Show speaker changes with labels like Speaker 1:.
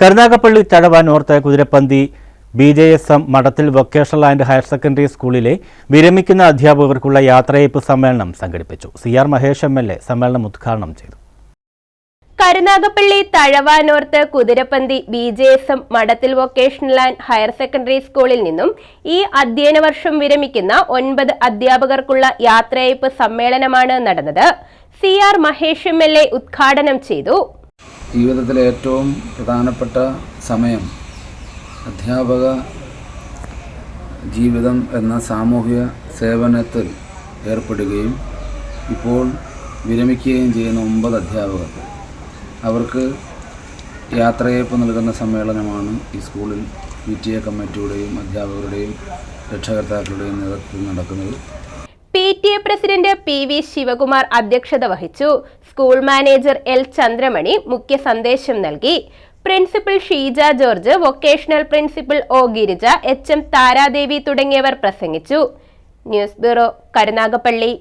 Speaker 1: Karunagappally Thazhava north Kuthirapanthi B J S M Madathil vocational and higher secondary സ്കൂളിലെ വിരമിക്കുന്ന അധ്യാപകർക്കുള്ള യാത്രയയപ്പ് സമ്മേളനം സംഘടിപ്പിച്ചു. C R Mahesh M L A സമ്മേളനം ഉദ്ഘാടനം ചെയ്തു.
Speaker 2: Karunagappally Thazhava north Kuthirapanthi B J S M Madathil vocational and higher secondary സ്കൂളിൽ നിന്നും ഈ അധ്യയന വർഷം വിരമിക്കുന്ന ഒൻപത് അധ്യാപകർക്കുള്ള യാത്രയയപ്പ് സമ്മേളനമാണ് നടന്നത്. C R Mahesh M L A ഉദ്ഘാടനം ചെയ്തു.
Speaker 3: ജീവിതത്തിലെ ഏറ്റവും പ്രധാനപ്പെട്ട സമയം അധ്യാപക ജീവിതം എന്ന സാമൂഹിക സേവനത്തിൽ ഏർപ്പെടുകയും ഇപ്പോൾ വിരമിക്കുകയും ചെയ്യുന്ന ഒമ്പത് അധ്യാപകർ. അവർക്ക് യാത്രയയപ്പ് നൽകുന്ന സമ്മേളനമാണ് ഈ സ്കൂളിൽ പി ടി എ കമ്മിറ്റിയുടെയും അധ്യാപകരുടെയും രക്ഷകർത്താക്കളുടെയും നേതൃത്വത്തിൽ നടക്കുന്നത്.
Speaker 2: T A president P V Sivakumar അധ്യക്ഷത വഹിച്ചു. സ്കൂൾ മാനേജർ എൽ ചന്ദ്രമണി മുഖ്യ സന്ദേശം നൽകി. Principal Sheeja George vocational principal O Girija H M Tharadevi തുടങ്ങിയവർ പ്രസംഗിച്ചു. News bureau Karunagappally.